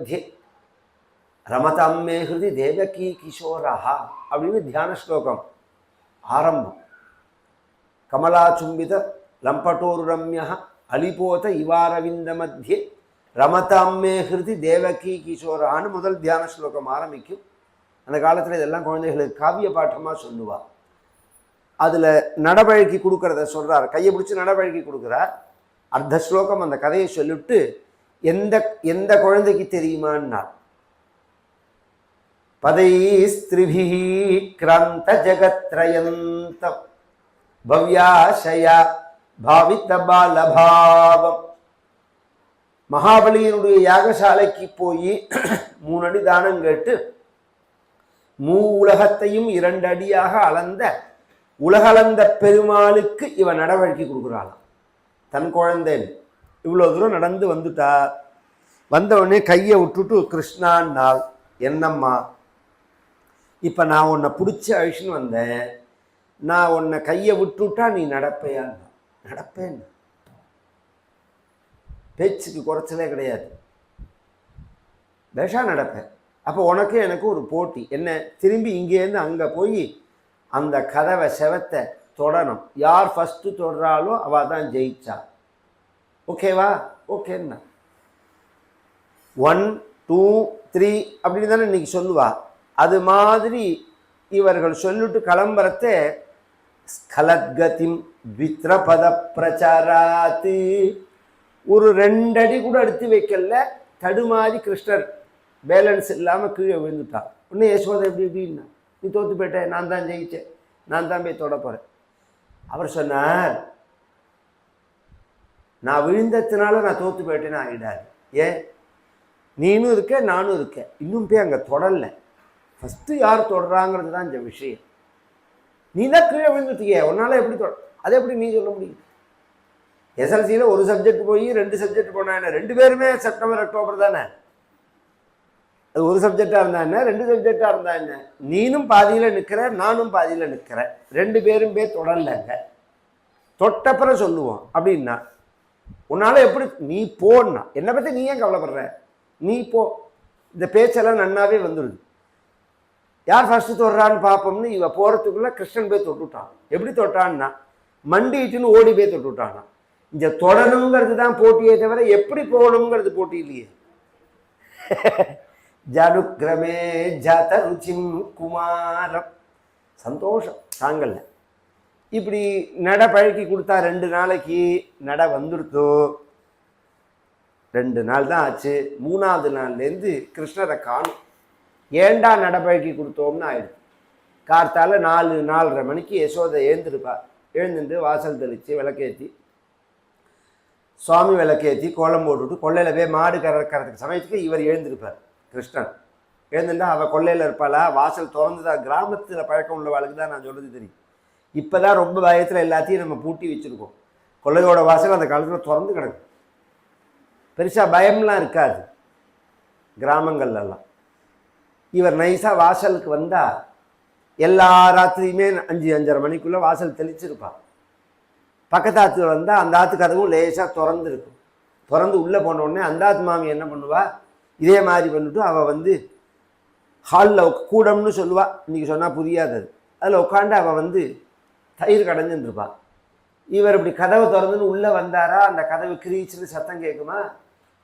மத்தியே ரமதாம்மே ஹிருதி தேவகி கிஷோரஹா அப்படின்னு தியான ஸ்லோகம் ஆரம்பம். கமலாச்சும்பித லம்பட்டோரு ரம்யா அலிபோத இவாரவிந்த மத்தியே ரமதாம்மே ஹிருதி தேவகி கிஷோரான்னு முதல் தியான ஸ்லோகம் ஆரம்பிக்கும். அந்த காலத்தில் இதெல்லாம் குழந்தைகளுக்கு காவிய பாட்டமாக சொல்லுவா. அதில் நடவழக்கி கொடுக்கறத சொல்கிறார் கையை பிடிச்சி நடவழக்கி கொடுக்குறார். அர்த்த ஸ்லோகம் அந்த கதையை சொல்லிவிட்டு எந்த எந்த குழந்தைக்கு தெரியுமான்னார்? பதைஸ்திரிபிः கிராந்த ஜகத்ரயந்தம் பவ்யாசயா பாவித்த பாலபாவம் மகாபலியினுடைய யாகசாலைக்கு போய் மூணு அடி தானம் கேட்டு மூ உலகத்தையும் இரண்டு அடியாக அளந்த உலகளந்த பெருமாளுக்கு இவன் நடவடிக்கை கொடுக்குறாளாம். தன் குழந்தைன்னு இவ்வளோ தூரம் நடந்து வந்துட்டா? வந்தவொடனே கையை விட்டுட்டு கிருஷ்ணான்னாள் என்னம்மா? இப்போ நான் உன்னை பிடிச்சி அழிச்சுன்னு வந்தேன். நான் உன்னை கையை விட்டுட்டா நீ நடப்பையான்னா நடப்பேன். பேச்சுக்கு குறைச்சலே கிடையாது. விஷா நடப்பேன். அப்போ உனக்கு எனக்கு ஒரு போட்டி. என்ன? திரும்பி இங்கேருந்து அங்கே போய் அந்த கதவை செவத்தை தொடணும். யார் ஃபஸ்ட்டு தொடுறாளோ அவள் தான் ஜெயிச்சா. ஓகேவா? ஓகேன்னா. ஒன் டூ த்ரீ அப்படின்னு தானே இன்னைக்கு சொல்லுவா. அது மாதிரி இவர்கள் சொல்லிட்டு கிளம்புறத்தே ஸ்கலத்கதிம் வித்ரபத பிரச்சாராத்து ஒரு ரெண்டடி கூட எடுத்து வைக்கல தடுமாறி கிருஷ்ணர் பேலன்ஸ் இல்லாமல் கீழே விழுந்துட்டான் இன்னும் யசோதை எப்படி எப்படின்னா நீ தோத்து போயிட்டேன் நான் தான் ஜெயிச்சேன் நான் தான் போய் தொட போகிறேன் அவர் சொன்னார் நான் விழுந்ததுனால நான் தோற்று போயிட்டேன்னு ஆகிடாது ஏன் நீனும் இருக்க நானும் இருக்கேன் இன்னும் போய் அங்கே தொடரல ஃபஸ்ட்டு யார் தொடராங்கிறது தான் இந்த விஷயம். நீ தான் கீழே விழுந்துட்டியே உன்னால் எப்படி தொட அதை எப்படி நீ சொல்ல முடியும்? எஸ்எல்சியில் ஒரு சப்ஜெக்ட் போய் ரெண்டு சப்ஜெக்ட் போனா என்ன? ரெண்டு பேருமே செப்டம்பர் அக்டோபர் தானே? அது ஒரு சப்ஜெக்டாக இருந்தா என்ன? ரெண்டு சப்ஜெக்டாக இருந்தா என்ன? நீனும் பாதியில் நிற்கிற நானும் பாதியில் நிற்கிறேன் ரெண்டு பேரும் போய் தொடரலங்க தொட்டப்புறம் சொல்லுவோம். அப்படின்னா உன்னால் எப்படி நீ போன்னா என்னை பற்றி நீ ஏன் கவலைப்படுற? நீ போ. இந்த பேச்செல்லாம் நன்னாவே வந்துடுது யார் ஃபஸ்ட்டு தொடுறான்னு பார்ப்போம்னு இவ போகிறதுக்குள்ளே கிருஷ்ணன் போய் தொட்டுட்டான். எப்படி தொட்டான்னா மண்டிட்டுன்னு ஓடி போய் தொட்டுவிட்டானா இந்த தொடணுங்கிறது தான் போட்டியே தவிர எப்படி போகணுங்கிறது போட்டி இல்லையே. ஜனுக்கிரமே ஜத ருச்சிம் குமாரம். சந்தோஷம். தாங்கல்ல. இப்படி நட பழக்கி கொடுத்தா ரெண்டு நாளைக்கு நட வந்துடுத்தோ ரெண்டு நாள் தான் ஆச்சு. மூணாவது நாள்லேருந்து கிருஷ்ணரை காணும். ஏண்டா நடப்பழக்கி கொடுத்தோம்னு ஆயிடுது. கார்த்தால நாலு நாலரை மணிக்கு யசோதை எழுந்திருப்பா. எழுந்துட்டு வாசல் தெளித்து விளக்கேற்றி சுவாமி விளக்கேற்றி கோலம் போட்டுவிட்டு கொள்ளையில் போய் மாடு கறக்கிறதுக்கு சமயத்துக்கு இவர் எழுந்திருப்பார் கிருஷ்ணன். எழுந்துட்டா அவள் கொள்ளையில் இருப்பாளா? வாசல் திறந்துதா? கிராமத்தில் பழக்கம் உள்ளவாளுக்கு தான் நான் சொல்கிறது தெரியும். இப்போ தான் ரொம்ப பயத்தில் எல்லாத்தையும் நம்ம பூட்டி வச்சுருக்கோம். கொள்ளையோட வாசல் அந்த காலத்தில் திறந்து கிடக்கும் பெருசாக பயம்லாம் இருக்காது. கிராமங்கள்லாம் இவர் நைஸாக வாசலுக்கு வந்தால் எல்லா ராத்திரியுமே அஞ்சு அஞ்சரை மணிக்குள்ளே வாசல் தெளிச்சிருப்பாள் பக்கத்து ஆற்று வந்தால் அந்த ஆற்று கதவும் லேசாக திறந்துருக்கும். திறந்து உள்ளே போன உடனே அந்த ஆத்து மாமி என்ன பண்ணுவா? இதே மாதிரி பண்ணிட்டு அவள் வந்து ஹாலில் கூடம்னு சொல்லுவாள் இன்றைக்கி சொன்னால் புரியாது அது. அதில் உட்காந்து அவள் வந்து தயிர் கடைஞ்சுருப்பாள் இவர் இப்படி கதவை திறந்துன்னு உள்ளே வந்தாரா? அந்த கதவு கிரீச்சுன்னு சத்தம் கேட்குமா?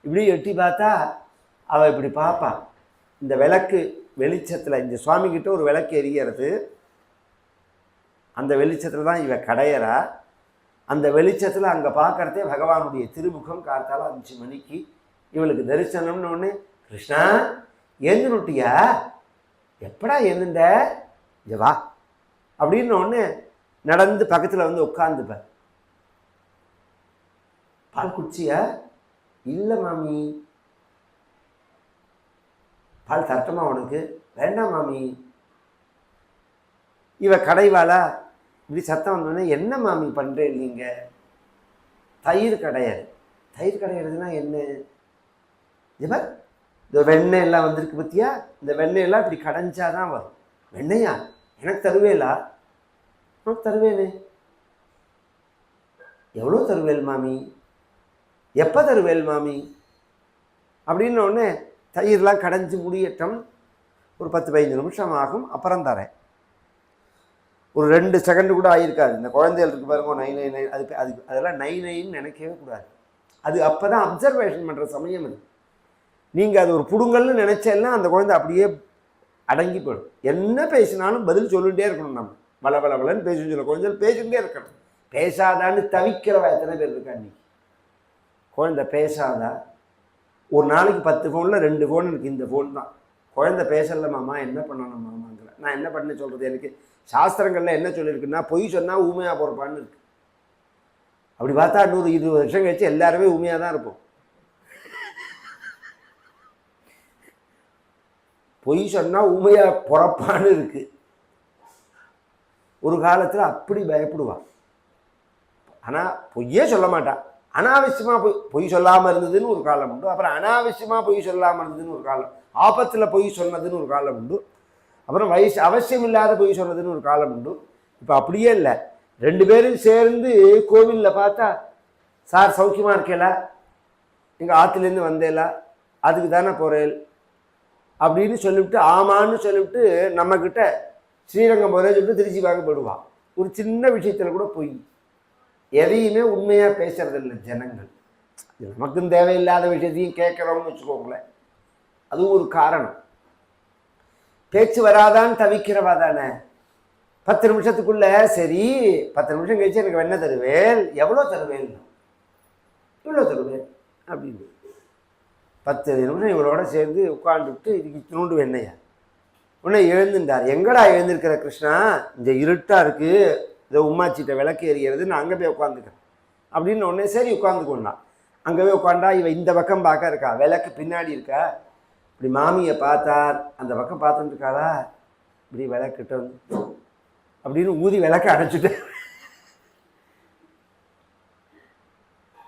இப்படி எட்டி பார்த்தா அவள் இப்படி பார்ப்பா இந்த விளக்கு வெளிச்சத்தில் இந்த சுவாமிக்கிட்ட ஒரு விளக்கு எரிகிறது. அந்த வெளிச்சத்தில் தான் இவ கடையறா. அந்த வெளிச்சத்தில் அங்கே பார்க்கறதே பகவானுடைய திருமுகம் காத்தால அஞ்சு மணிக்கு. இவளுக்கு தரிசனம்னு ஒன்று கிருஷ்ணா எழுந்துனுட்டியா எப்படா எழுந்த இங்கே வா. அப்படின்னு ஒன்று நடந்து பக்கத்தில் வந்து உட்காந்துப்பேன் பால் குடிச்சியா இல்லை மாமி. பால் தரட்டுமா உனக்கு? வேண்டாம் மாமி. இவ கடைவாளா? இப்படி சத்தம் வந்தோடனே என்ன மாமி பண்ணுறேன் நீங்கள் தயிர் கடையாது தயிர் கடையிறதுனா என்ன? இவ இந்த வெண்ணெய் எல்லாம் வந்திருக்கு பத்தியா? இந்த வெண்ணெய் எல்லாம் இப்படி கடைஞ்சாதான் வரும். வெண்ணெயா? எனக்கு தருவேலா? ஆ தருவேனே. எவ்வளோ தருவேல் மாமி? எப்போ தருவேல் மாமி? அப்படின்னு உடனே தயிர்லாம் கடைஞ்சி முடியட்டும். ஒரு பத்து பதினஞ்சு நிமிஷம் ஆகும் அப்புறம் தரேன். ஒரு ரெண்டு செகண்டு கூட ஆயிருக்காது. இந்த குழந்தைகள் இருக்கு பாருங்க நைன் நை நைன் அது அது அதெல்லாம் நை நைன்னு நினைக்கவே கூடாது. அது அப்போ தான் அப்சர்வேஷன் பண்ணுற சமயம் அது. நீங்கள் அது ஒரு புடுங்கல்னு நினச்சேன்னா அந்த குழந்தை அப்படியே அடங்கி போயிடும். என்ன பேசினாலும் பதில் சொல்லிகிட்டே இருக்கணும் நம்ம. வள வளன்னு பேசி சொல்ல கொஞ்சம் பேசிக்கிட்டே இருக்கணும். பேசாதான்னு தவிக்கிறவ எத்தனை பேர் இருக்கா இன்னைக்கு? குழந்தை பேசாதா? ஒரு நாளைக்கு பத்து ஃபோனில் ரெண்டு ஃபோன் எனக்கு இந்த ஃபோன் தான். குழந்தை பேசல மாமா என்ன பண்ணணும் மாமாங்கிற? நான் என்ன பண்ண சொல்கிறது எனக்கு சாஸ்திரங்களில் என்ன சொல்லியிருக்குன்னா பொய் சொன்னால் ஊமையாக போகிறப்பான்னு இருக்கு. அப்படி பார்த்தா நூறு இருபது வருஷம் கழிச்சு எல்லாருமே ஊமையாக தான் இருப்போம். பொய் சொன்னால் ஊமையாக பிறப்பான்னு இருக்குது ஒரு காலத்தில் அப்படி பயப்படுவான் ஆனால் பொய்யே சொல்ல மாட்டான் அனாவசியமாக பொய் பொய் சொல்லாமல் இருந்ததுன்னு ஒரு காலம் உண்டு. அப்புறம் அனாவசியமாக பொய் சொல்லாமல் இருந்ததுன்னு ஒரு காலம். ஆபத்தில் பொய் சொன்னதுன்னு ஒரு காலம் உண்டு. அப்புறம் வயசு அவசியம் இல்லாத பொய் சொன்னதுன்னு ஒரு காலம் உண்டு. இப்போ அப்படியே இல்லை. ரெண்டு பேரும் சேர்ந்து கோவிலில் பார்த்தா சார் சௌக்கியமாக இருக்கேலா எங்கள் ஆற்றுலேருந்து வந்தேலா அதுக்கு தானே போகிறேன் அப்படின்னு சொல்லிவிட்டு ஆமான்னு சொல்லிவிட்டு நம்மக்கிட்ட ஸ்ரீரங்கம் போதே சொல்லிட்டு திருச்சி வாங்கப்படுவான் ஒரு சின்ன விஷயத்தில் கூட போய் எதையுமே உண்மையாக பேசுறதில்ல ஜனங்கள். இது நமக்கும் தேவையில்லாத விஷயத்தையும் கேட்குறோம்னு வச்சுக்கோங்களேன். அதுவும் ஒரு காரணம். பேச்சு வராதான்னு தவிக்கிறவா தானே? பத்து நிமிஷத்துக்குள்ள சரி பத்து நிமிஷம் கழிச்சு எனக்கு என்ன தருவேல். எவ்வளோ தருவேன் இவ்வளோ தருவேன் அப்படின்னு. பத்து நிமிஷம் இவரோட சேர்ந்து உட்காந்துட்டு இதுக்கு இத்தினோண்டு வெண்ணையா? உடனே எழுந்துட்டார் எங்கடா எழுந்திருக்கிற கிருஷ்ணா? இந்த இருட்டாக இருக்குது இந்த உமாச்சிட்ட விளக்கு எறிகிறது நான் அங்கே போய் உட்காந்துக்கிறேன் அப்படின்னு உடனே சரி உட்காந்துக்கொண்டான் அங்கே போய் உட்காண்டா இவ இந்த பக்கம் பார்க்க இருக்கா? விளக்கு பின்னாடி இருக்கா? இப்படி மாமியை பார்த்தார். அந்த பக்கம் பார்த்துட்டுருக்காளா இப்படி விளக்கிட்ட வந்து அப்படின்னு ஊதி விளக்க அடைச்சிட்டு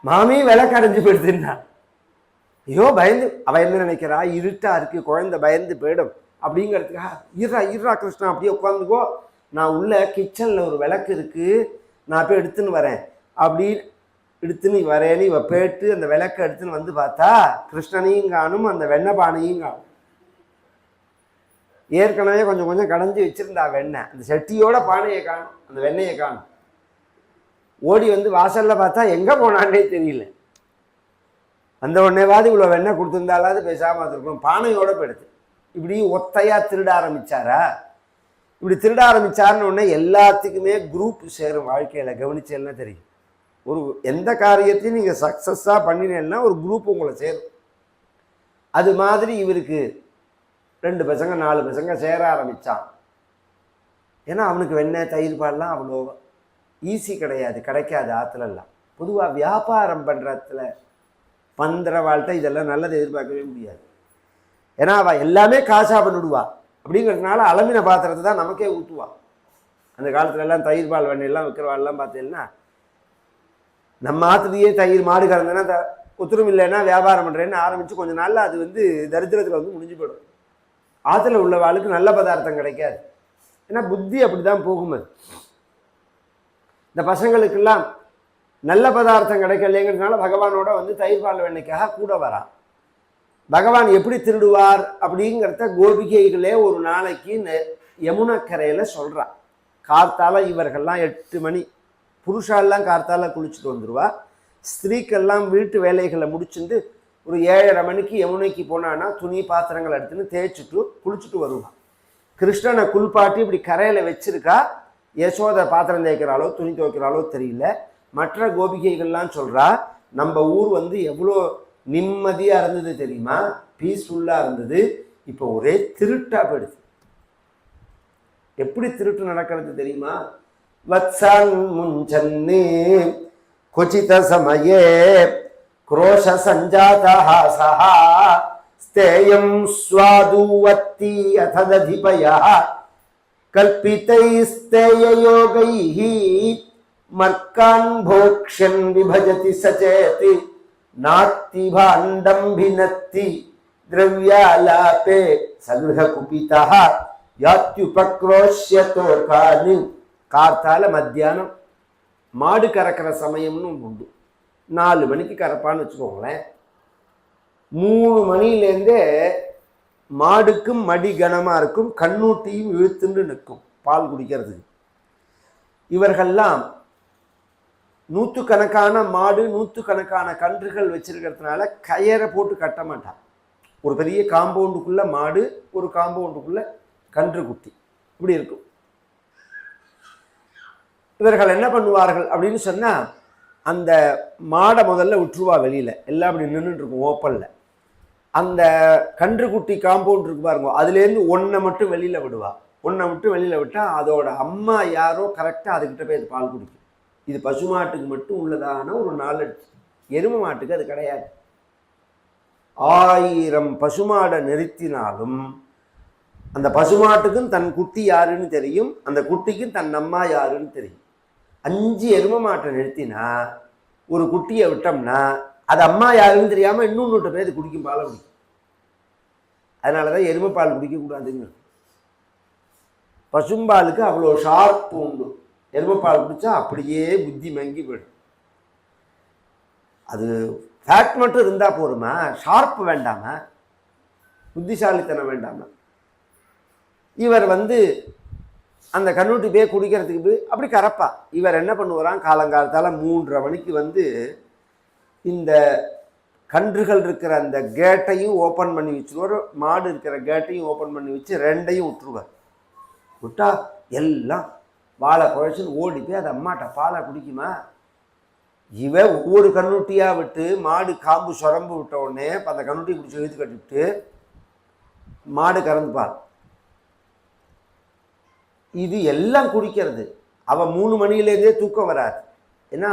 மாமி விளக்கு அடைஞ்சு போயிடுதுன்னா ஐயோ பயந்து. அவ என்ன நினைக்கிறா? இருட்டா இருக்கு. குழந்தை பயந்து போயிடும். அப்படிங்கிறதுக்கா இருறா இருறா கிருஷ்ணா அப்படியே உட்காந்துக்கோ. நான் உள்ள கிச்சனில் ஒரு விளக்கு இருக்குது நான் போய் எடுத்துன்னு வரேன். அப்படின்னு எடுத்துன்னு வரேன்னு இவ போயிட்டு அந்த விளக்கை எடுத்துன்னு வந்து பார்த்தா கிருஷ்ணனையும் காணும் அந்த வெண்ணெய் பானையும் காணும். ஏற்கனவே கொஞ்சம் கொஞ்சம் கடைஞ்சி வச்சிருந்தா வெண்ணெய். அந்த செட்டியோட பானையை காணும் அந்த வெண்ணெயை காணும். ஓடி வந்து வாசல்ல பார்த்தா எங்கே போனான்னே தெரியல. அந்த உடனேவாது இவ்வளோ வெண்ணெய் கொடுத்துருந்தாலாவது பேசாமல் இருந்திருக்கும் பானையோட போயிடுது இப்படி ஒத்தையாக திருட ஆரம்பிச்சாரா? இப்படி திருட ஆரம்பித்தாருன்னு உடனே எல்லாத்துக்குமே குரூப் சேரும் வாழ்க்கையில். கவனிச்சேன்னா தெரியும்? ஒரு எந்த காரியத்தையும் நீங்கள் சக்ஸஸாக பண்ணினேன்னா ஒரு குரூப் உங்களை சேரும். அது மாதிரி இவருக்கு ரெண்டு பசங்க நாலு பசங்க சேர ஆரம்பித்தான் ஏன்னா அவனுக்கு வெண்ணெய் தயிர் பால்லாம் அவ்வளோ ஈஸி கிடையாது கிடைக்காது ஆற்றுலலாம் பொதுவாக வியாபாரம் பண்ணுறதுல பந்திர வாழ்க்கை இதெல்லாம் நல்லது எதிர்பார்க்கவே முடியாது. ஏன்னா அவள் எல்லாமே காசாக பண்ணிவிடுவா அப்படிங்கிறதுனால அலமின பாத்திரத்தை தான் நமக்கே ஊற்றுவா அந்த காலத்துல எல்லாம் தயிர் பால் வெண்ணெய்லாம் விற்கிறவாள்லாம் பார்த்தீங்கன்னா நம்ம ஆற்றுலேயே தயிர் மாடு கறந்தேன்னா த ஒத்துரும் இல்லைன்னா வியாபாரம் பண்ணுறேன்னு ஆரம்பித்து கொஞ்ச நாளில் அது வந்து தரித்திரத்தில் வந்து முடிஞ்சு போயிடும். ஆற்றுல உள்ளவாளுக்கு நல்ல பதார்த்தம் கிடைக்காது. ஏன்னா புத்தி அப்படி தான் போகும் அது. இந்த பசங்களுக்கெல்லாம் நல்ல பதார்த்தம் கிடைக்கலைங்கிறதுனால பகவானோட வந்து தயிர் பால் வெண்ணைக்காக கூட வரான் பகவான் எப்படி திருடுவார் அப்படிங்கிறத கோபிகைகளே ஒரு நாளைக்கு யமுனா யமுனக்கரையில் சொல்றா. கார்த்தால இவர்கள்லாம் எட்டு மணி. புருஷாலாம் கார்த்தால குளிச்சுட்டு வந்துடுவா ஸ்திரீக்கெல்லாம் வீட்டு வேலைகளை முடிச்சுட்டு ஒரு ஏழரை மணிக்கு யமுனைக்கு போனான்னா துணி பாத்திரங்கள் எடுத்துன்னு தேய்ச்சிட்டு குளிச்சுட்டு வருவான் கிருஷ்ணனை குளிப்பாட்டி இப்படி கரையில் வச்சிருக்கா. யசோதை பாத்திரம் தேய்க்கிறாளோ துணி துவைக்கிறாளோ தெரியல. மற்ற கோபிகைகள்லாம் சொல்கிறா நம்ம ஊர் வந்து எவ்வளோ நிம்மதியாக இருந்தது தெரியுமா? பீஸ்ஃபுல்லாக இருந்தது. இப்போ ஒரே திருட்டாக போயிடுது. எப்படி திருட்டு நடக்கிறது தெரியுமா? வத்சான் முன்சன்னே குச்சித சமயே குரோஷ சஞ்சாதா சஹா ஸ்தேயம் ஸ்வாதுவத்தி ஸ்தேய கல்பிதைஸ்தேயோகைஹி மர்க்கான் போக்ஷன் விபஜதி சச்சேதி सचेति नात्ति भाण्डं भिनत्ति द्रव्यालापे सगृहकुपितः யாத்யுபக்ரோஷ்யத்தோகானு கார்த்தால மத்தியானம் மாடு கறக்கிற சமயம்னு உண்டு நாலு மணிக்கு கறப்பான்னு வச்சுக்கோங்களேன் மூணு மணிலேருந்தே மாடுக்கும் மடி கனமாக இருக்கும் கண்ணூட்டியும் இழுத்துண்டு நிற்கும் பால் குடிக்கிறதுக்கு இவர்கள்லாம் நூற்றுக்கணக்கான மாடு நூற்றுக்கணக்கான கன்றுகள் வச்சிருக்கிறதுனால கயரை போட்டு கட்ட மாட்டான். ஒரு பெரிய காம்பவுண்டுக்குள்ள மாடு ஒரு காம்பவுண்டுக்குள்ள கன்று குட்டி. இப்படி இருக்கும். இவர்கள் என்ன பண்ணுவார்கள் அப்படின்னு சொன்னால் அந்த மாடை முதல்ல விட்டுருவா வெளியில். எல்லாம் அப்படி நின்றுட்டு இருக்கும் ஓப்பனில். அந்த கன்றுக்குட்டி காம்பவுண்ட் இருக்கு பாருங்க அதுலேருந்து ஒன்றை மட்டும் வெளியில் விடுவா. ஒன்றை மட்டும் வெளியில் விட்டால் அதோட அம்மா யாரோ கரெக்டாக அதுக்கிட்ட போய் அது பால் குடிக்கும். இது பசுமாட்டுக்கு மட்டும் உள்ளதான ஒரு நாலெட் எருமை மாட்டுக்கு அது கிடையாது. ஆயிரம் பசுமாடை நிறுத்தினாலும் அந்த பசுமாட்டுக்கும் தன் குட்டி யாருன்னு தெரியும் அந்த குட்டிக்கும் தன் அம்மா யாருன்னு தெரியும். அஞ்சு எருமை மாட்டை நிறுத்தினா ஒரு குட்டியை விட்டோம்னா அது அம்மா யாருன்னு தெரியாமல் இன்னொன்று பேர் குடிக்கும் பாலை குடிக்கும். அதனால தான் எருமை பால் குடிக்கக்கூடாதுங்க பசும்பாலுக்கு அவ்வளோ ஷார்ப் உண்டு. எருமைப்பால் குடித்தா அப்படியே புத்தி மங்கி போயிடும். அது ஃபேட் மட்டும் இருந்தால் போருமா ஷார்ப் வேண்டாமா? புத்திசாலித்தனம் வேண்டாமா? இவர் வந்து அந்த கண்ணுட்டி போய் குடிக்கிறதுக்கு போய் அப்படி கறப்பா இவர் என்ன பண்ணுவாராம்? காலங்காலத்தால் மூன்றரை மணிக்கு வந்து இந்த கன்றுகள் இருக்கிற அந்த கேட்டையும் ஓப்பன் பண்ணி வச்சுருவார். மாடு இருக்கிற கேட்டையும் ஓப்பன் பண்ணி வச்சு ரெண்டையும் விட்டுருவார். விட்டா எல்லாம் வாழை குழைச்சின்னு ஓடி போய் அது அம்மாட்ட பாலை குடிக்குமா? இவன் ஒவ்வொரு கண்ணுட்டியாக விட்டு மாடு காம்பு சுரம்பு விட்ட உடனே அந்த கண்ணுட்டி பிடிச்சி எழுத்து கட்டிவிட்டு மாடு கறந்துப்பாள் இது எல்லாம் குடிக்கிறது. அவள் மூணு மணிலேருந்தே தூக்கம் வராது. ஏன்னா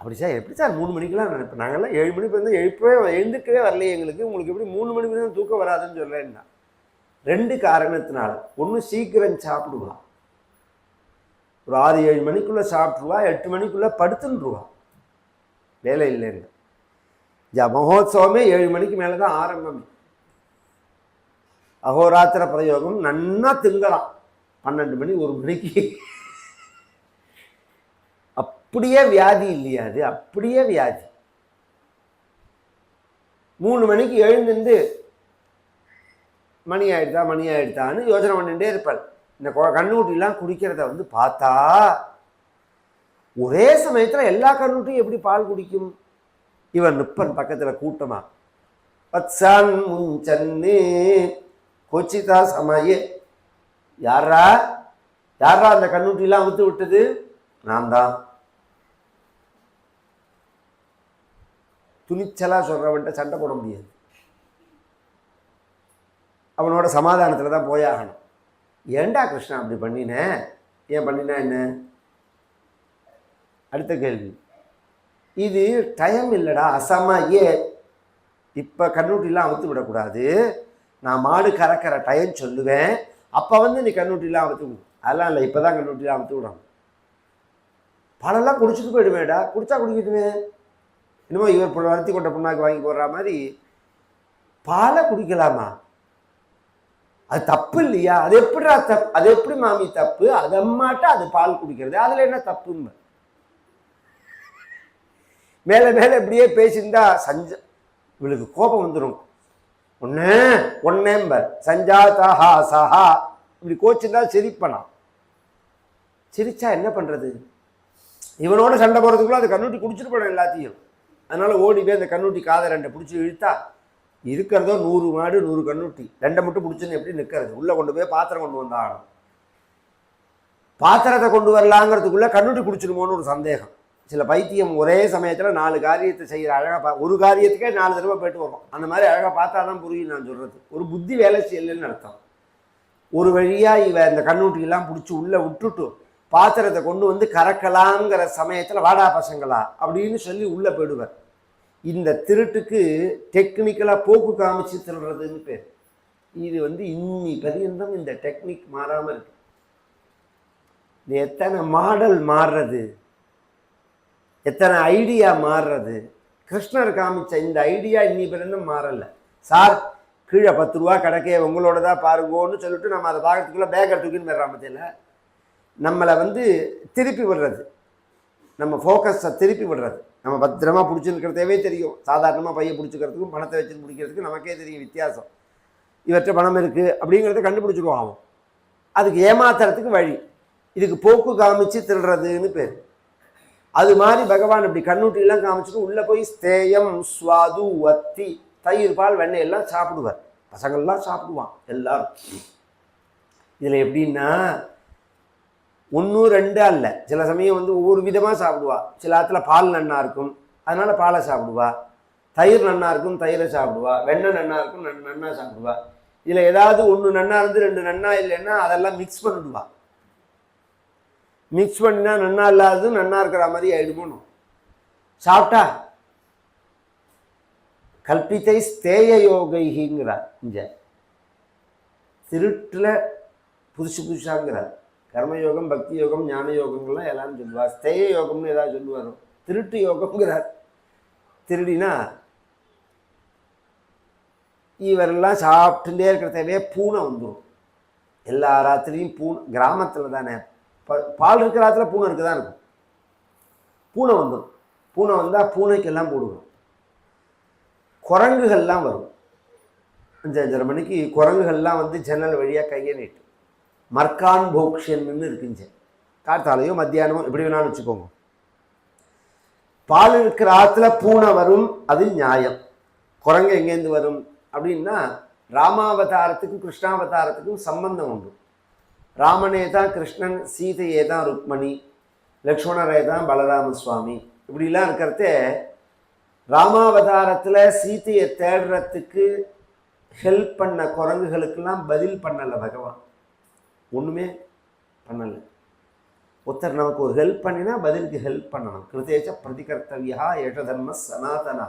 அப்படி சார் எப்படி சார் மூணு மணிக்கெலாம் நினைப்போம் நாங்கள்லாம் ஏழு மணிக்கு வந்து எழுப்பவே எழுந்துக்கவே வரலையே எங்களுக்கு. உங்களுக்கு எப்படி மூணு மணிக்கு தான் தூக்கம் வராதுன்னு சொல்கிறேன்னா ரெண்டு காரணத்தினால. ஒன்று சீக்கிரம் சாப்பிடுவான். ஒரு ஆறு ஏழு மணிக்குள்ளே சாப்பிட்ருவா எட்டு மணிக்குள்ளே படுத்துன்றுவா. வேலை இல்லைன்னு ஜ மகோத்சவமே ஏழு மணிக்கு மேலே தான் ஆரம்பமே. அகோராத்திர பிரயோகம் நன்னா திங்கலாம். பன்னெண்டு மணி ஒரு மணிக்கு. அப்படியே வியாதி இல்லையா அது? அப்படியே வியாதி. மூணு மணிக்கு எழுந்துட்டு மணி ஆயிடுதா மணி ஆயிடுதான்னு யோசனை பண்ணிகிட்டே இருப்பாள் இந்த கொ- குடிக்கிறத வந்து பார்த்தா ஒரே சமயத்தில் எல்லா கண்ணுட்டியும் எப்படி பால் குடிக்கும்? இவன் நிப்பன் பக்கத்தில் கூட்டமா பத்சான் முன்சன்னு கொச்சிதா சமய. யாரா யாரா அந்த கண்ணுட்டிலாம் அவுத்து விட்டது? நான் தான் துணிச்சலாக சொல்கிறவன்ட்ட சண்டை போட முடியாது. அவனோட சமாதானத்தில் தான் போயாகணும் ஏன்டா கிருஷ்ணா அப்படி பண்ணினேன் ஏன் பண்ணினா என்ன? அடுத்த கேள்வி. இது டைம் இல்லைடா அசாமா ஏ. இப்போ கண்ணூட்டிலாம் அவுத்து விடக்கூடாது. நான் மாடு கறக்கிற டைம் சொல்லுவேன். அப்போ வந்து நீ கண்ணூட்டிலாம் அவுத்து விடும் அதெல்லாம் இல்லை இப்போ தான் கண்ணூட்டிலாம் அவுத்து விடணும். பழம்லாம் குடிச்சிட்டு போயிடுவேடா குடிச்சா குடிக்கட்டுமே. என்னமோ இவர் பொ- வளர்த்தி கொண்ட புண்ணாக்கு வாங்கி போடுற மாதிரி. பாலை குடிக்கலாமா? அது தப்பு இல்லையா? அது எப்படிடா தப்பு அது எப்படி மாமி தப்பு? அதம்மாட்ட அது பால் குடிக்கிறது. அதில் என்ன தப்புங்க மேலே மேலே இப்படியே பேசியிருந்தா சஞ்ச இவளுக்கு கோபம் வந்துடும் ஒன்று ஒன்னேம்பர் சஞ்சா தஹா சஹா. இப்படி கோச்சிருந்தா சிரிப்பலாம் சிரிச்சா என்ன பண்ணுறது இவனோட சண்டை போகிறதுக்குள்ள அது கண்ணுட்டி குடிச்சிட்டு போயிடும் எல்லாத்தையும். அதனால் ஓடி போய் அந்த கண்ணுட்டி காதை ரெண்டை பிடிச்சி இழுத்தா இருக்கிறதோ நூறு மாடு நூறு கண்ணுட்டி. ரெண்டை மட்டும் பிடிச்சுன்னு எப்படி நிற்கிறது உள்ளே கொண்டு போய் பாத்திரம் கொண்டு வந்தாகணும். பாத்திரத்தை கொண்டு வரலாங்கிறதுக்குள்ளே கண்ணுட்டி பிடிச்சிடுமோன்னு ஒரு சந்தேகம். சில பைத்தியம் ஒரே சமயத்தில் நாலு காரியத்தை செய்கிற அழகாக பா ஒரு காரியத்துக்கே நாலு தடவை போயிட்டு வரும் அந்த மாதிரி அழகாக பார்த்தா தான் புரியும் நான் சொல்கிறது ஒரு புத்தி வேலை செய்யலைன்னு அர்த்தம். ஒரு வழியாக இவ இந்த கண்ணுட்டியெல்லாம் பிடிச்சி உள்ளே விட்டுட்டு பாத்திரத்தை கொண்டு வந்து கறக்கலாங்கிற சமயத்தில் வாடா பசங்களா? அப்படின்னு சொல்லி உள்ளே போயிடுவேன் இந்த திருட்டுக்கு டெக்னிக்கலாக போக்கு காமிச்சு திருடுறதுன்னு பேர். இது வந்து இன்னி பரியந்தம் இந்த டெக்னிக் மாறாமல் இருக்கு. இது எத்தனை மாடல் மாறுறது? எத்தனை ஐடியா மாறுறது? கிருஷ்ணர் காமிச்ச இந்த ஐடியா இன்னி பரியந்தம் மாறலை. சார் கீழே பத்து ரூபா கிடைக்கே உங்களோட தான் பாருங்கோன்னு சொல்லிட்டு நம்ம அதை பார்க்கறதுக்குள்ளே பேக்கை தூக்கின்னு போயிடுறோம் பற்றியில் நம்மளை வந்து திருப்பி விடுறது. நம்ம ஃபோக்கஸை திருப்பி விடுறது. நம்ம பத்திரமா பிடிச்சிருக்கிறதவே தெரியும். சாதாரணமாக பையை பிடிச்சிக்கிறதுக்கும் பணத்தை வச்சு பிடிக்கிறதுக்கும் நமக்கே தெரியும் வித்தியாசம். இவற்றை பணம் இருக்குது அப்படிங்கிறத கண்டுபிடிச்சிடுவோம் அதுக்கு ஏமாத்துறதுக்கு வழி. இதுக்கு போக்கு காமிச்சு திருடுறதுன்னு பேர். அது மாதிரி பகவான் இப்படி கண்ணூட்டிலாம் காமிச்சிட்டு உள்ளே போய் ஸ்தேயம் ஸ்வாது வத்தி தயிர் பால் வெண்ணெய் எல்லாம் சாப்பிடுவார். பசங்கள்லாம் சாப்பிடுவான் எல்லாரும். இதில் எப்படின்னா ஒன்று ரெண்டு அல்ல. சில சமயம் வந்து ஒவ்வொரு விதமாக சாப்பிடுவா. சில இடத்துல பால் நன்னா இருக்கும். அதனால் பாலை சாப்பிடுவா. தயிர் நன்னா இருக்கும் தயிரை சாப்பிடுவா. வெண்ணெய் நன்னா இருக்கும் நன் நன்னா சாப்பிடுவா. இதில் ஏதாவது ஒன்று நன்னா இருந்து ரெண்டு நன்னா இல்லைன்னா அதெல்லாம் மிக்ஸ் பண்ணிடுவா. மிக்ஸ் பண்ணினா நன்னா இல்லாதது நன்னா இருக்கிற மாதிரி ஆயிடுமோனும் சாப்பிட்டா? கல்பித்தை ஸ்தேய யோகைங்கிறார் இங்க. திருட்டில் புதுசு புதுசாங்கிறார். கர்மயோகம் பக்தி யோகம் ஞான யோகங்கள்லாம் எல்லாரும் சொல்லுவார் ஸ்தேய யோகம்னு ஏதாவது சொல்லுவார்? திருட்டு யோகம்ங்கிறார். திருடினா இவரெல்லாம் சாப்பிட்டுட்டே இருக்கிறதவே பூனை வந்துடும் எல்லா ராத்திரியும் பூனை கிராமத்தில் தானே. ப- பால் இருக்கிற ராத்திரில பூனை இருக்க தான் இருக்கும்? பூனை வந்துடும் பூனை வந்தால் பூனைக்கெல்லாம் போடுவோம். குரங்குகள்லாம் வரும். அஞ்சு அஞ்சரை மணிக்கு குரங்குகள்லாம் வந்து ஜன்னல் வழியாக கையை நீட்டு மர்கான் போக்ஷன்னு இருக்குங்க காத்தாலையோ மத்தியானமோ எப்படி வேணாலும் வச்சுக்கோங்க. பால் இருக்கிற ஆற்றுல பூனை வரும் அது நியாயம். குரங்கு எங்கேருந்து வரும்? அப்படின்னா ராமாவதாரத்துக்கும் கிருஷ்ணாவதாரத்துக்கும் சம்பந்தம் உண்டு. ராமனே தான் கிருஷ்ணன் சீதையே தான் ருக்மணி லக்ஷ்மணரே தான் பலராம சுவாமி இப்படிலாம் இருக்கிறதே ராமாவதாரத்தில் சீதையை தேடுறதுக்கு ஹெல்ப் பண்ண குரங்குகளுக்கெல்லாம் பதில் பண்ணலை பகவான். ஒன்றுமே பண்ணலை. ஒருத்தர் நமக்கு ஒரு ஹெல்ப் பண்ணினா பதிலுக்கு ஹெல்ப் பண்ணணும். கிருதேச்ச பிரதிகர்த்தவியா ஏஷதர்ம சனாதனா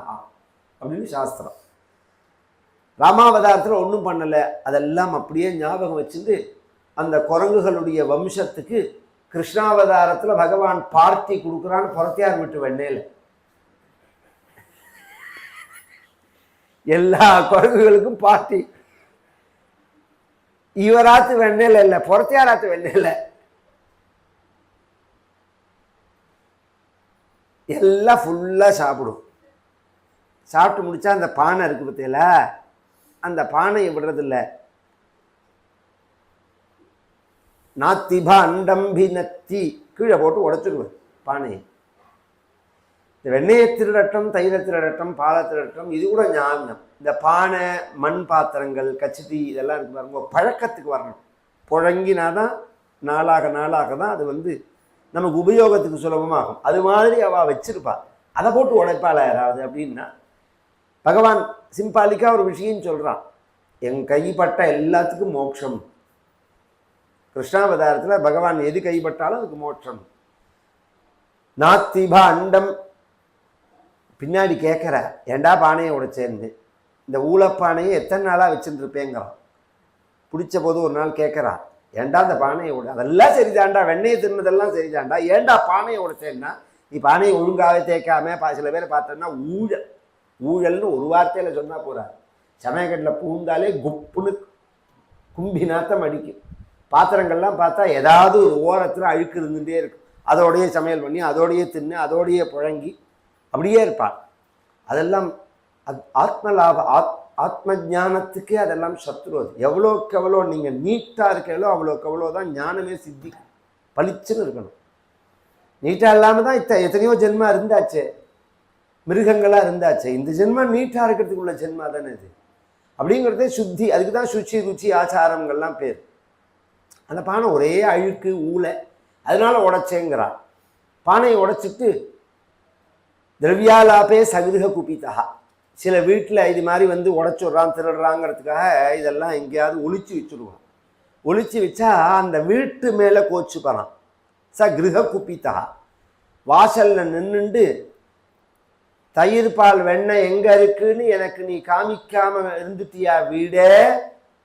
அப்படின்னு சாஸ்திரம். ராமாவதாரத்தில் ஒன்றும் பண்ணலை. அதெல்லாம் அப்படியே ஞாபகம் வச்சுட்டு அந்த குரங்குகளுடைய வம்சத்துக்கு கிருஷ்ணாவதாரத்தில் பகவான் பார்ட்டி கொடுக்குறான்னு புறத்தையார் விட்டு வெண்ணேல எல்லா குரங்குகளுக்கும் பார்ட்டி. இவராத்து வெண்ணெயில் இல்லை புறத்தியாராத்து வெண்ணெயில் எல்லாம் ஃபுல்லாக சாப்பிடும். சாப்பிட்டு முடித்தா அந்த பானை இருக்குது பார்த்தீங்களா அந்த பானையை விடுறதில்ல. நாத்திபா அண்டம்பி நத்தி. கீழே போட்டு உடைச்சிடுவேன் பானையை. இந்த வெண்ணெயை திருடட்டம் தயிரை திருடட்டம் பாலை திருடட்டம் இது கூட ஞாபகம். இந்த பானை மண் பாத்திரங்கள் கச்சிதி இதெல்லாம் இருக்கு பாருங்க. பழக்கத்துக்கு வரணும். புழங்கினா தான் நாளாக நாளாக தான் அது வந்து நமக்கு உபயோகத்துக்கு சுலபமாகும். அது மாதிரி அவள் வச்சிருப்பா. அதை போட்டு உடைப்பாளா யாராவது அப்படின்னா பகவான் சிம்பாலிக்காக ஒரு விஷயம் சொல்கிறான் என் கைப்பட்ட எல்லாத்துக்கும் மோட்சம். கிருஷ்ணாவதாரத்தில் பகவான் எது கைப்பட்டாலும் அதுக்கு மோட்சம். நாத்திபா அண்டம் பின்னாடி கேட்குற ஏண்டா பானையை உடைச்சேன்னு. இந்த ஊழப்பானையை எத்தனை நாளாக வச்சுருப்பேங்கிறான் பிடிச்ச போது ஒரு நாள் கேட்குறான் ஏண்டா அந்த பானையை விட அதெல்லாம் சரிதாண்டா வெண்ணெயை தின்னதெல்லாம் சரிதாண்டா ஏண்டா பானையை உடைச்சேன்னா நீ பானையை ஒழுங்காகவே தேய்க்காம பா சில பேர் பார்த்தோன்னா ஊழல் ஊழல்னு ஒரு வார்த்தையில் சொன்னால் போகிறார் சமயக்கட்டில் பூந்தாலே குப்புன்னு கும்பி நாத்தம் அடிக்கும். பாத்திரங்கள்லாம் பார்த்தா ஏதாவது ஒரு ஓரத்தில் அழுக்கு இருந்துகிட்டே இருக்கும். அதோடையே சமையல் பண்ணி அதோடையே தின்னு அதோடையே புழங்கி அப்படியே இருப்பாள் அதெல்லாம் அது ஆத்ம லாப ஆத் ஆத்ம ஞானத்துக்கே அதெல்லாம் சத்ரு அது. எவ்வளோக்கு எவ்வளோ நீங்கள் நீட்டாக இருக்கீங்களோ அவ்வளோக்கு அவ்வளோ தான் ஞானமே சித்திக்கும். பளிச்சுன்னு இருக்கணும். நீட்டாக இல்லாமல் தான் இத்த எத்தனையோ ஜென்மா இருந்தாச்சே. மிருகங்களாக இருந்தாச்சே. இந்த ஜென்மம் நீட்டாக இருக்கிறதுக்குள்ள ஜென்மா தானே இது. அப்படிங்கிறதே சுத்தி அதுக்கு தான் சுச்சி ருச்சி ஆச்சாரங்கள்லாம் பேர். அந்த பானை ஒரே அழுக்கு ஊலை அதனால் உடச்சேங்கிறா பானையை உடைச்சிட்டு திரவியாலாபே சகிருக குபிதா சில வீட்டில் இது மாதிரி வந்து உடச்சுட்றான் திருடுறாங்கிறதுக்காக இதெல்லாம் எங்கேயாவது ஒழிச்சு வச்சுருவோம் ஒழிச்சு வச்சா அந்த வீட்டு மேலே கோச்சுப்பறான் ச கிரக குப்பித்தா. வாசலில் நின்றுண்டு தயிர் பால் வெண்ணெய் எங்கே இருக்குன்னு எனக்கு நீ காமிக்காமல் இருந்துட்டியா வீடே?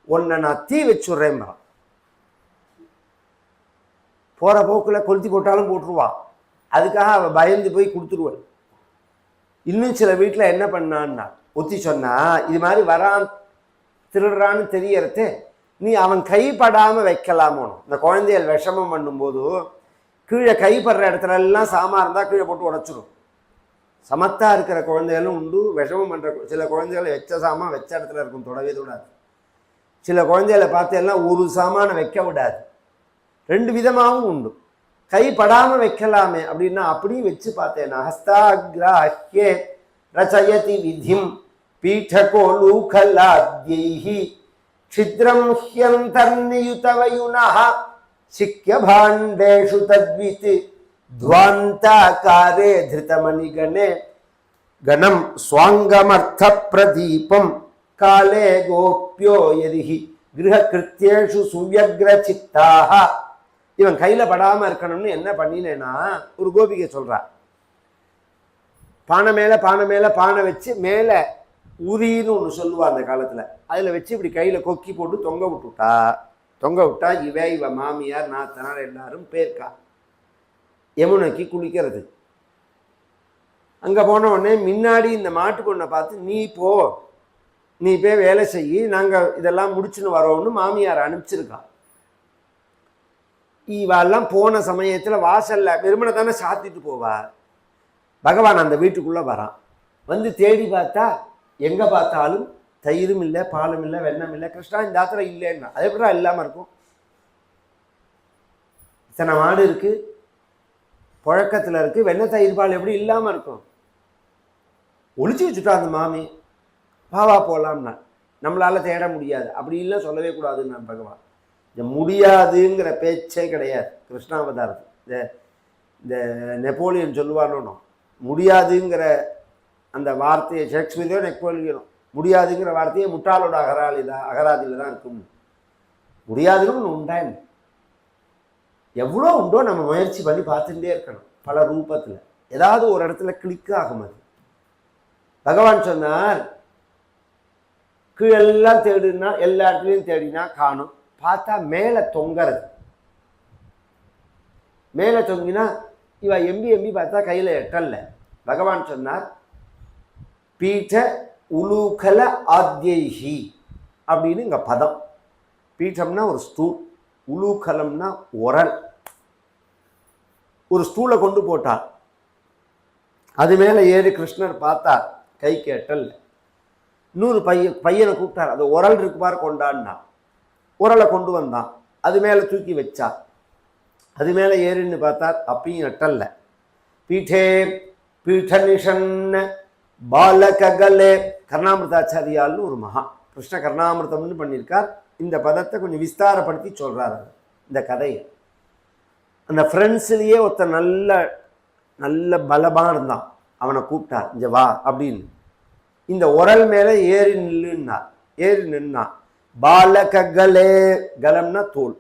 உன்னை நான் தீ வச்சுடுறேன்றான் போகிற போக்கில் கொளுத்தி போட்டாலும் போட்டுருவான். அதுக்காக அவள் பயந்து போய் கொடுத்துருவாள் இன்னும் சில வீட்டில் என்ன பண்ணான்னா ஒத்தி சொன்னா இது மாதிரி வரான் திருடுறான்னு தெரியறது நீ அவன் கைப்படாமல் வைக்கலாமோனும் இந்த குழந்தைகள் விஷமம் பண்ணும்போது கீழே கைப்படுற இடத்துல எல்லாம் சாமா இருந்தால் கீழே போட்டு உடச்சிடும் சமத்தாக இருக்கிற குழந்தைகளும் உண்டு விஷமம் பண்ணுற சில குழந்தைகளை வச்ச சாமான் வச்ச இடத்துல இருக்கும் தொடவே விடாது சில குழந்தைகளை பார்த்து எல்லாம் ஒரு சாமானை வைக்க விடாது. ரெண்டு விதமாகவும் உண்டு. கை படாமல் வைக்கலாமே அப்படின்னா அப்படியும் வச்சு பார்த்தேன் ஹஸ்தாகிராஹ்யே ரச்சயதி விதிம் பீட்டகோலூகலாத்யைஹி க்ஷித்ரம் ஹியந்தர்நியுதவயுனா சிக்கிய பாண்டேஷு தத்வித் ध्वान्ताकारे धृतमणिगणे गणं स्वाङ्गमर्थप्रदीपं काले गोप्यो यदिः गृहकृत्येषु सुव्यग्रचित्ताः இவன் கையில் படாமல் இருக்கணும்னு என்ன பண்ணினேன்னா ஒரு கோபிகை சொல்றா. பானை மேலே பானை மேலே பானை வச்சு மேலே உரின்னு ஒன்று சொல்லுவா அந்த காலத்தில். அதில் வச்சு இப்படி கையில் கொக்கி போட்டு தொங்க விட்டுட்டா. தொங்க விட்டா இவ இவ மாமியார் நாத்தனார் எல்லாரும் பேர்க்கா. யமுனைக்கு குளிக்கிறது. அங்கே போன உடனே முன்னாடி இந்த மாட்டு பொண்ணை பார்த்து நீ போ. நீ போய் வேலை செய். நாங்கள் இதெல்லாம் முடிச்சுன்னு வரோம்னு மாமியார் அனுப்பிச்சிருக்கா. இவெல்லாம் போன சமயத்தில் வாசல்ல வெறுமனை தானே சாத்திட்டு போவா பகவான் அந்த வீட்டுக்குள்ளே வரான். வந்து தேடி பார்த்தா எங்கே பார்த்தாலும் தயிரும் இல்லை பாலும் இல்லை வெண்ணம் இல்லை கிருஷ்ணா இந்த ஆத்திரம் இல்லைன்னா. அது போல இல்லாமல் இருக்கும். இத்தனை மாடு இருக்குது புழக்கத்தில் இருக்குது வெண்ண தயிர் பால் எப்படி இல்லாமல் இருக்கும்? ஒழிச்சு வச்சுட்டா அந்த மாமி. பாவா போகலாம்னா நம்மளால் தேட முடியாது. அப்படி இல்லை சொல்லவே கூடாதுன்னு பகவான். இந்த முடியாதுங்கிற பேச்சே கிடையாது. கிருஷ்ணாவதாரத்து இந்த இந்த நெப்போலியன் சொல்லுவானோ முடியாதுங்கிற அந்த வார்த்தையை ஷேக்ஸ்பியரோ நெப்போலியனோ முடியாதுங்கிற வார்த்தையை முட்டாளோட அகராலிதா அகராதியில் தான் இருக்கும். முடியாதுன்னு ஒன்று எவ்வளோ உண்டோ நம்ம முயற்சி பண்ணி பார்த்துட்டே இருக்கணும் பல ரூபத்தில். ஏதாவது ஒரு இடத்துல கிளிக் ஆகும் அது. பகவான் சொன்னார் கீழெல்லாம் தேடினா எல்லா இடத்துலையும் தேடினா காணும். பார்த்தா மேலே தொங்கிறது. மேலே தொங்கினா இவ எம்பி எம்பி பார்த்தா கையில் எட்டல்ல. பகவான் சொன்னார் பீட்ட உலூகல ஆத்யைஹி அப்படின்னு இங்கே பதம். பீட்டம்னா ஒரு ஸ்டூல் உலூகலம்னா உரல். ஒரு ஸ்டூலை கொண்டு போட்டார். அது மேலே ஏறி கிருஷ்ணர் பார்த்தார் கை கேட்டல் இன்னொரு பையன் பையனை கூப்பிட்டார் அது உரல் இருக்கு பாரு கொண்டான்னா. உரலை கொண்டு வந்தான். அது மேலே தூக்கி வச்சா. அது மேலே ஏறின்னு பார்த்தா அப்பயும் எட்டல்ல. பீட்டே பீఠநிஷன் பாலககலே கர்ணாமிரதாச்சாரியால்னு ஒரு மகா. கிருஷ்ண கர்ணாமிரதம்னு பண்ணியிருக்கார். இந்த பதத்தை கொஞ்சம் விஸ்தாரப்படுத்தி சொல்கிறார் அவர். இந்த கதையை. அந்த ஃப்ரெண்ட்ஸ்லேயே ஒருத்தன் நல்ல நல்ல பலமாக இருந்தான். அவனை கூப்பிட்டார். இங்கே வா அப்படின்னு. இந்த உரல் மேலே ஏறி நில்லுன்னார். ஏறி நின்னான். பாலககலே கலம்னா தோல்.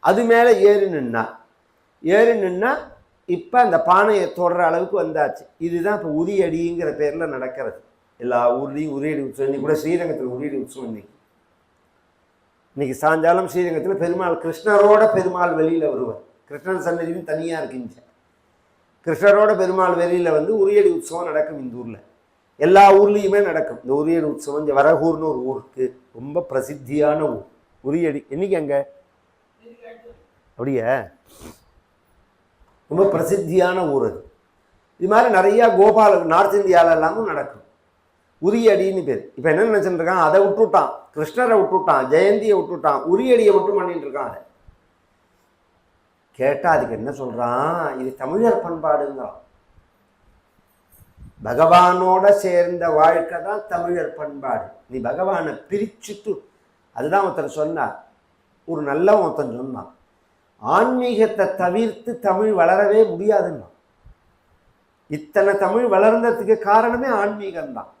அது மேலே ஏறி நின்னா. ஏறி நின்னா இப்போ அந்த பானையை தொடர அளவுக்கு வந்தாச்சு. இதுதான் இப்போ உரியடிங்கிற பேரில் நடக்கிறது. எல்லா ஊர்லேயும் உரியடி உற்சவம். இன்னைக்கு கூட ஸ்ரீரங்கத்தில் உரியடி உற்சவம் இன்னைக்கு. இன்னைக்கு சாயங்காலம் ஸ்ரீரங்கத்தில் பெருமாள் கிருஷ்ணரோட பெருமாள் வெளியில் வருவார். கிருஷ்ணன் சன்னதியும் தனியாக இருக்குங்க கிருஷ்ணரோட பெருமாள் வெளியில் வந்து உரியடி உற்சவம் நடக்கும் இந்த ஊரில். எல்லா ஊர்லேயுமே நடக்கும். இந்த உரியடி உற்சவம் இந்த வரகூர்னு ஒரு ஊருக்கு ரொம்ப பிரசித்தியான ஊர். உரியடி என்னைக்கு அங்கே? அப்படியே? ரொம்ப பிரசித்தியான ஊர் அது. இது மாதிரி நிறையா கோபால நார்த் இந்தியாவில் எல்லாமும் நடக்கும். உரியடின்னு பேர். இப்போ என்ன நினச்சிட்டு இருக்கான்? அதை விட்டுவிட்டான் கிருஷ்ணரை விட்டுட்டான். ஜெயந்தியை விட்டுவிட்டான் உரியடியை மட்டும் பண்ணிட்டு இருக்கான் அதை கேட்டால் அதுக்கு என்ன சொல்கிறான் இது தமிழர் பண்பாடுங்கிறான். பகவானோட சேர்ந்த வாழ்க்கை தான் தமிழர் பண்பாடு. நீ பகவானை பிரிச்சுட்டு அதுதான் ஒருத்தன் சொன்னார் ஒரு நல்ல ஒருத்தன் சொன்னான். ஆன்மீகத்தை தவிர்த்து தமிழ் வளரவே முடியாதுன்னா இத்தனை தமிழ் வளர்ந்ததுக்கு காரணமே ஆன்மீகம்தான்.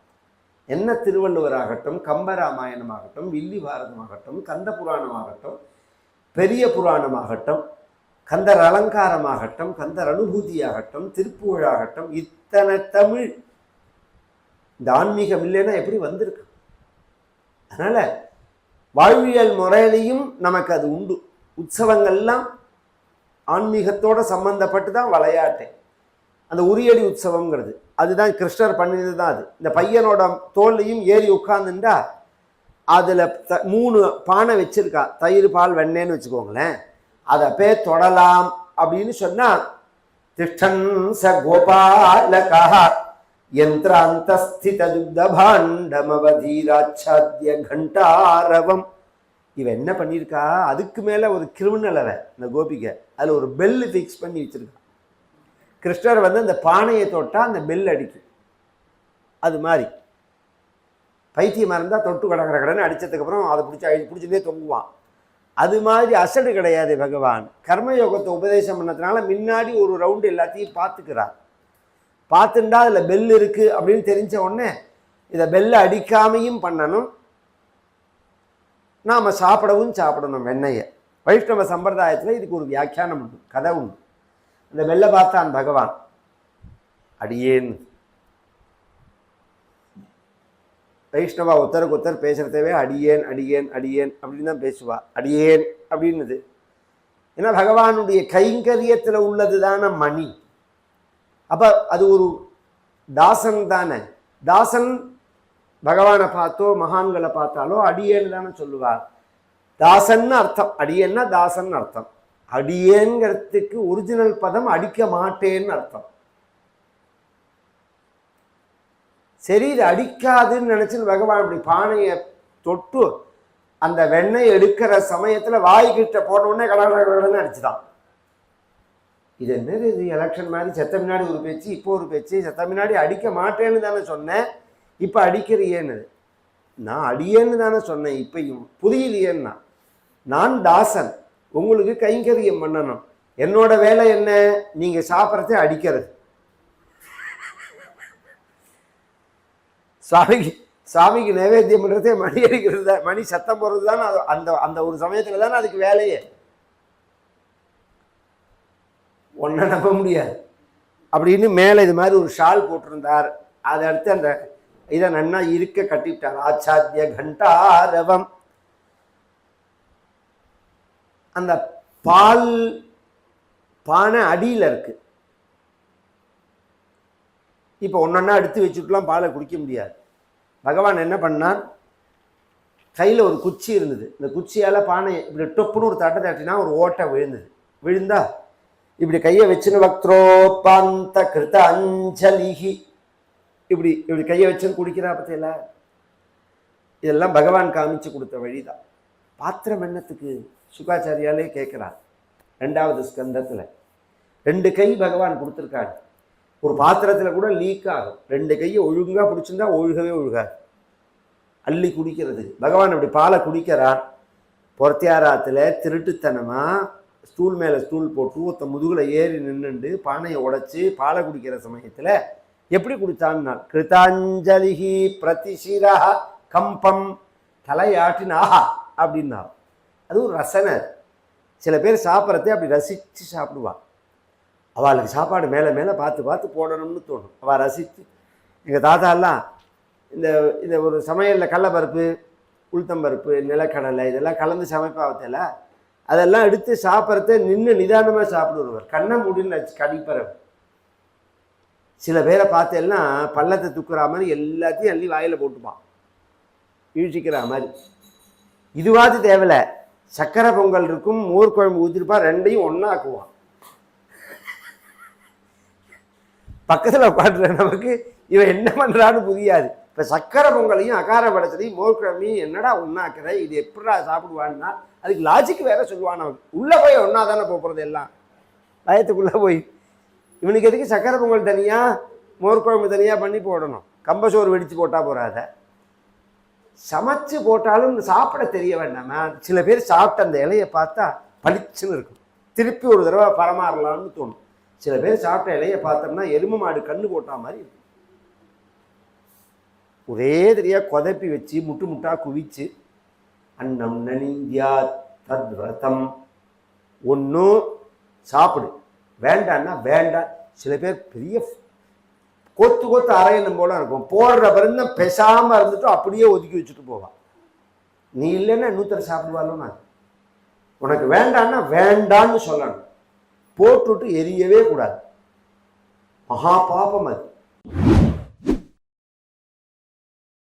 என்ன திருவள்ளுவராகட்டும் கம்பராமாயணமாகட்டும் வில்லி பாரதமாகட்டும் கந்த புராணமாகட்டும் பெரிய புராணமாகட்டும் கந்தர் அலங்காரமாகட்டும் கந்தர் அனுபூதியாகட்டும் திருப்புகழாகட்டும் இத்தனை தமிழ். இந்த ஆன்மீகம் இல்லைன்னா எப்படி வந்திருக்கு? அதனால் வாழ்வியல் முறையிலையும் நமக்கு அது உண்டு. உற்சவங்கள்லாம் ஆன்மீகத்தோட சம்பந்தப்பட்டு தான் விளையாட்டு அந்த உரியடி உற்சவங்கிறது அதுதான் கிருஷ்ணர் பண்ணினது தான் அது. இந்த பையனோட தோல்லையும் ஏறி உட்காந்துண்டா அதில் த மூணு பானை வச்சுருக்கா. தயிர் பால் வெண்ணெய்ன்னு வச்சுக்கோங்களேன். அதை பே தொடலாம் அப்படின்னு சொன்னால் திஷ்டன் ச கோபாலகா யந்திராந்தஸ்தித கண்டாரவம் இவன் என்ன பண்ணியிருக்கா? அதுக்கு மேலே ஒரு கிரிமினல் அவன் இந்த கோபிகை. அதில் ஒரு பெல்லு ஃபிக்ஸ் பண்ணி வச்சிருக்கான். கிருஷ்ணர் வந்து அந்த பானையை தொட்டால் அந்த பெல் அடிக்கும். அது மாதிரி. பைத்தியமாக இருந்தால் தொட்டு கட கட கடன்னு அடித்ததுக்கப்புறம் அதை பிடிச்சி பிடிச்சதே தொங்குவான். அது மாதிரி அசடு கிடையாது பகவான். கர்மயோகத்தை உபதேசம் பண்ணதுனால முன்னாடி ஒரு ரவுண்டு எல்லாத்தையும் பார்த்துக்கிறார். பார்த்துண்டா அதில் பெல் இருக்குது அப்படின்னு தெரிஞ்ச உடனே இதை பெல்லை அடிக்காமையும் பண்ணணும். நாம் சாப்பிடவும் சாப்பிடணும் வெண்ணெயை. வைஷ்ணவ சம்பிரதாயத்தில் இதுக்கு ஒரு வியாக்கியானம் உண்டு கதை உண்டு. அந்த வெள்ளை பார்த்தான் பகவான். அடியேன்னு வைஷ்ணவா ஒருத்தருக்கு ஒருத்தர் பேசுகிறதவே அடியேன் அடியேன் அடியேன் அப்படின்னு தான் பேசுவா. அடியேன் அப்படின்னுது. ஏன்னா பகவானுடைய கைங்கரியத்தில் உள்ளது தானே மணி. அப்போ அது ஒரு தாசன் தானே. தாசன் பகவானை பார்த்தோ மகான்களை பார்த்தாலோ அடியேன்னு தானே சொல்லுவார் தாசன்னு அர்த்தம். அடியேன்னா தாசன் அர்த்தம். அடியேங்கிறதுக்கு ஒரிஜினல் பதம் அடிக்க மாட்டேன்னு அர்த்தம். சரி இது அடிக்காதுன்னு நினச்சின்னு பகவான் அப்படி பானையை தொட்டு அந்த வெண்ணெய் எடுக்கிற சமயத்தில் வாய்கிட்ட போன உடனே கடகடன்னு அடிச்சுதான் இது என்னது இது? எலெக்ஷன் மாதிரி செத்த முன்னாடி ஒரு பேச்சு இப்போ ஒரு பேச்சு செத்த முன்னாடி அடிக்க மாட்டேன்னு தானே சொன்னேன். இப்போ அடிக்கிறியேன்னு. நான் அடியேன்னு தானே சொன்னேன். இப்பையும் புரியலையேன்னா நான் தாசன் உங்களுக்கு கைங்கரியம் பண்ணணும். என்னோட வேலை என்ன? நீங்கள் சாப்பிட்றதே அடிக்கிறது. சாமிக்கு சாமிக்கு நைவேத்தியம் பண்ணுறதே மணி அடிக்கிறது தான். மணி சத்தம் போடுறது தானே அது. அந்த அந்த ஒரு சமயத்தில் தானே அதுக்கு வேலையே. ஒன்றை நம்ப முடியாது. அப்படின்னு மேலே இது மாதிரி ஒரு ஷால் போட்டிருந்தார். அதை அடுத்து அந்த இதை நன்னா இருக்க கட்டிவிட்டார். ஆச்சாத்திய கண்டாரவம். அந்த பால் பானை அடியில் இருக்கு. இப்போ ஒன்றொன்னா எடுத்து வச்சுட்டுலாம் பாலை குடிக்க முடியாது. பகவான் என்ன பண்ணார்? கையில் ஒரு குச்சி இருந்தது. இந்த குச்சியால் பானை இப்படி டொப்புன்னு ஒரு தட்டை தட்டினா ஒரு ஓட்டை விழுந்தது. விழுந்தா இப்படி கையை வச்சுன்னு வக்திரோபாந்த கிருத அஞ்சலிகி. இப்படி இப்படி கையை வச்சுன்னு குடிக்கிறா பத்தியில இதெல்லாம் பகவான் காமிச்சு கொடுத்த வழிதான். பாத்திரம் என்னத்துக்கு? சுகாச்சாரியாலே கேட்குறார். ரெண்டாவது ஸ்கந்தத்தில். ரெண்டு கை பகவான் கொடுத்துருக்காரு. ஒரு பாத்திரத்தில் கூட லீக் ஆகும். ரெண்டு கையை ஒழுங்காக பிடிச்சிருந்தா ஒழுகவே ஒழுகாது. அள்ளி குடிக்கிறது. பகவான் அப்படி பாலை குடிக்கிறார். பொறத்தியாராத்தில் திருட்டுத்தனமாக ஸ்டூல் மேலே ஸ்டூல் போட்டு ஒருத்த முதுகில் ஏறி நின்றுண்டு பானையை உடைச்சி பாலை குடிக்கிற சமயத்தில் எப்படி குடித்தான்னா கிருத்தாஞ்சலிஹி பிரதிஷிரா கம்பம் தலையாட்டினாஹா அப்படின்னா அது ஒரு ரசனை சில பேர் சாப்பிட்றதே அப்படி ரசித்து சாப்பிடுவாள் அவளுக்கு சாப்பாடு மேலே மேலே பார்த்து பார்த்து போடணும்னு தோணும். அவள் ரசித்து எங்கள் தாத்தாலாம் இந்த இந்த ஒரு சமையலில் கடலப்பருப்பு உளுத்தம்பருப்பு நிலக்கடலை இதெல்லாம் கலந்து சமைப்பாவத்தில் அதெல்லாம் எடுத்து சாப்பிட்றத நின்று நிதானமாக சாப்பிடுவார். கண்ணை முடின்னு கடிப்பறவர் சில பேரை பார்த்தேன்னா பள்ளத்தை துக்குற மாதிரி எல்லாத்தையும் அள்ளி வாயில் போட்டுப்பான். இழுச்சிக்கிற மாதிரி. இதுவாது தேவையில்ல. சக்கரை பொங்கல் இருக்கும் மோர் குழம்பு ஊற்றிருப்பா ரெண்டையும் ஒன்றாக்குவான் பக்கத்தில் உட்காடுற நமக்கு இவன் என்ன பண்ணுறான்னு புரியாது. இப்போ சக்கரை பொங்கலையும் அகார படத்துலையும் மோர் என்னடா ஒன்றாக்குற இது எப்படா சாப்பிடுவான்னா அதுக்கு லாஜிக் வேற சொல்லுவான் அவன். உள்ளே போய் ஒன்றா தானே போகிறது எல்லாம். பயத்துக்குள்ளே போய். இவனுக்கு எதுக்கு சக்கரை பொங்கல் தனியாக மோர்க்குழம்பு தனியாக பண்ணி போடணும். கம்பசோறு வெடித்து போட்டால் போகிறாத சமைச்சு போட்டாலும் சாப்பிட தெரிய வேண்டாமா. சில பேர் சாப்பிட்ட அந்த இலையை பார்த்தா பளிச்சுன்னு இருக்கும். திருப்பி ஒரு தடவை பரமாறலாம்னு தோணும். சில பேர் சாப்பிட்ட இலையை பார்த்தோம்னா எரும மாடு கண்ணு போட்டா மாதிரி இருக்கும் ஒரே தெரியா கொதப்பி வச்சு முட்டு முட்டா குவிச்சு அன்னம் நனிந்தியா தத்ரதம் ஒன்றும் சாப்பிடு. வேண்டான்னா வேண்டாம். சில பேர் பெரிய கொத்து கொத்து அரையணும் போல இருக்கும். போடுற பிறந்த பெசாமல் இருந்துட்டு அப்படியே ஒதுக்கி வச்சுட்டு போவான். நீ இல்லைன்னா இன்னொருத்தர் சாப்பிடுவாலும் நான் உனக்கு வேண்டான்னா வேண்டான்னு சொல்லணும். போட்டுவிட்டு எரியவே கூடாது மகா பாபம் அது